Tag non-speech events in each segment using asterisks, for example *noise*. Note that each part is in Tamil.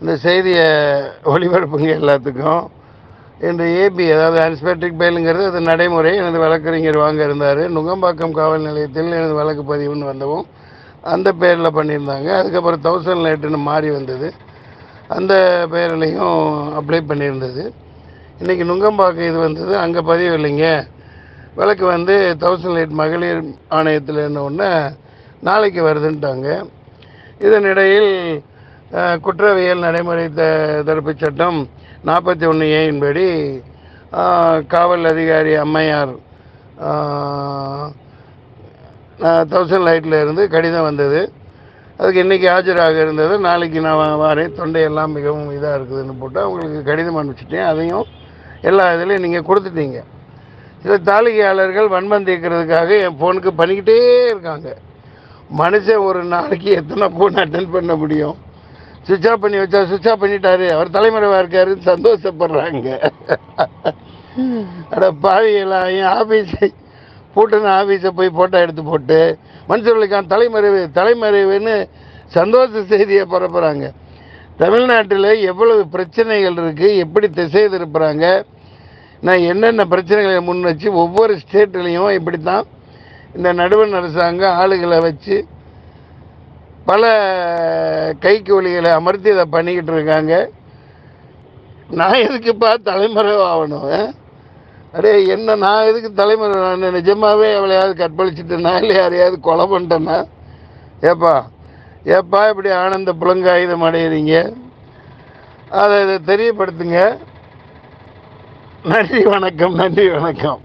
இந்த செய்தியை ஒளிபரப்புங்க எல்லாத்துக்கும். இந்த ஏபி அதாவது அன்ஸ்பெக்டிக் பெயிலுங்கிறது அது நடைமுறை. எனது வழக்கறிஞர் வாங்க இருந்தார். நுங்கம்பாக்கம் காவல் நிலையத்தில் எனது வழக்கு பதிவுன்னு வந்தவும் அந்த பேரில் பண்ணியிருந்தாங்க. அதுக்கப்புறம் தௌசண்ட் லைட்டுன்னு மாறி வந்தது. அந்த பேரிலையும் அப்ளை பண்ணியிருந்தது. இன்றைக்கி நுங்கம்பாக்கம் இது வந்தது. அங்கே பதிவு இல்லைங்க. வழக்கு வந்து தௌசண்ட் லைட் மகளிர் ஆணையத்தில் ஒன்று நாளைக்கு வருதுன்ட்டாங்க. இதனிடையில் குற்றவியல் நடைமுறை த தடுப்பு சட்டம் நாற்பத்தி ஒன்று ஏயின்படி காவல் அதிகாரி அம்மையார் தௌசண்ட் லைட்டில் இருந்து கடிதம் வந்தது. அதுக்கு இன்றைக்கி ஆஜராக இருந்தது. நாளைக்கு நான் வாரேன். தொண்டையெல்லாம் மிகவும் இதாக இருக்குதுன்னு போட்டு அவங்களுக்கு கடிதம் அனுப்பிச்சிட்டேன். அதையும் எல்லா இதுலேயும் நீங்கள் கொடுத்துட்டீங்க. சில தாளிகையாளர்கள் வன்மம் தீர்க்கிறதுக்காக என் ஃபோனுக்கு பண்ணிக்கிட்டே இருக்காங்க. மனுஷன் ஒரு நாளைக்கு எத்தனை ஃபோன் அட்டன் பண்ண முடியும்? சுவிட்ச் ஆஃப் பண்ணி வச்சா சுவிட்ச் ஆஃப் பண்ணிட்டாரு. அவர் தலைமறைவாக இருக்காருன்னு சந்தோஷப்படுறாங்க. அட பாவியெல்லாம் என் ஆஃபீஸை பூட்டின ஆஃபீஸை போய் ஃபோட்டோ எடுத்து போட்டு மன்சூர்லிகான் தலைமறைவு தலைமறைவுன்னு சந்தோஷ செய்தியை பரப்புகிறாங்க தமிழ்நாட்டில் எவ்வளவு பிரச்சனைகள் இருக்குது எப்படி திசை திருப்புறாங்க நான் என்னென்ன பிரச்சனைகளை முன் வச்சு ஒவ்வொரு ஸ்டேட்லேயும் இப்படி தான் இந்த நடுவண் அரசாங்கம் ஆளுகளை வச்சு பல கைக்கூலிகளை அமர்த்தி இதை பண்ணிக்கிட்டு இருக்காங்க. நான் எதுக்குப்பா தலைமுறை ஆகணும் ஆ? அடே என்ன நான் எதுக்கு தலைமுறை நான் நிஜமாகவே எவ்வளையாவது கற்பழிச்சிட்டேனா? இல்லை யாரையாவது கொலை பண்ணிட்டேன்னா ஏப்பா ஏப்பா இப்படி ஆனந்த புலங்காயுதம் அடையிறீங்க? அதை இதை தெரியப்படுத்துங்க. நன்றி வணக்கம் நன்றி வணக்கம்.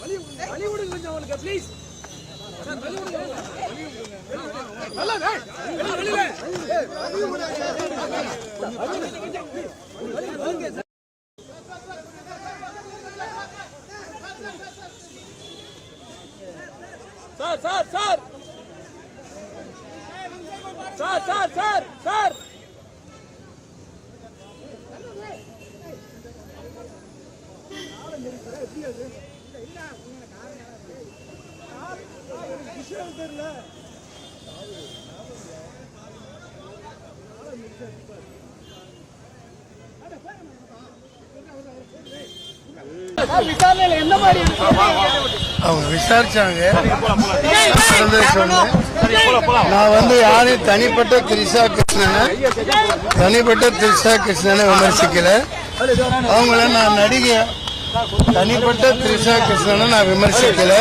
கொஞ்சம் sir sir sir sir sir sir sir விசாரணையில அவங்க விசாரிச்சாங்க. நான் வந்து யாரையும் தனிப்பட்ட திரிஷா கிருஷ்ணனை தனிப்பட்ட திரிஷா கிருஷ்ணனை விமர்சிக்கல. அவங்கள நான் நடிகை தனிப்பட்ட திரிஷா கிருஷ்ணனை நான் விமர்சிக்கல.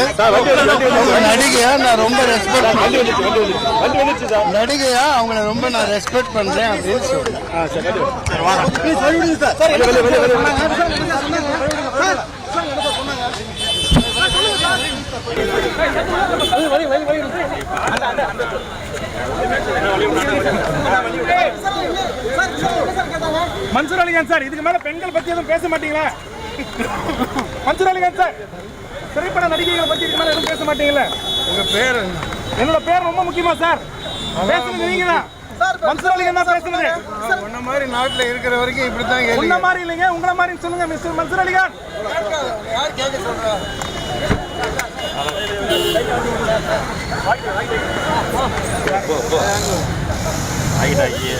நடிகையா நான் ரொம்ப ரெஸ்பெக்ட் நடிகையா அவங்கள ரொம்ப நான் ரெஸ்பெக்ட் பண்றேன் அப்படின்னு சொல்றேன். மன்சூர் அலிகான் சார் இதுக்கு மேல பெண்கள் பத்தி எதுவும் பேச மாட்டீங்களா? *laughs* மன்சூர் அலிகான் சார் திரைப்பட நடிகைகளை பத்தி இதுக்கு மேல எதுவும் பேச மாட்டீங்களா உங்க பேர் என்ன? என்னோட பேர் ரொம்ப முக்கியமா சார். பேசுறது நீங்க தான் மன்சூர் தான் பேசுறது. உன்ன மாதிரி நாட்டுல இருக்கிற வரைக்கும் இப்படித்தான் உன்ன கேள்வி மாதிரி இல்லைங்க உங்களை மாதிரி சொல்லுங்க மிஸ்டர் மன்சூர் அலிகான் யார் கேட்க சொல்றா? ஆகிட்டாக்கி.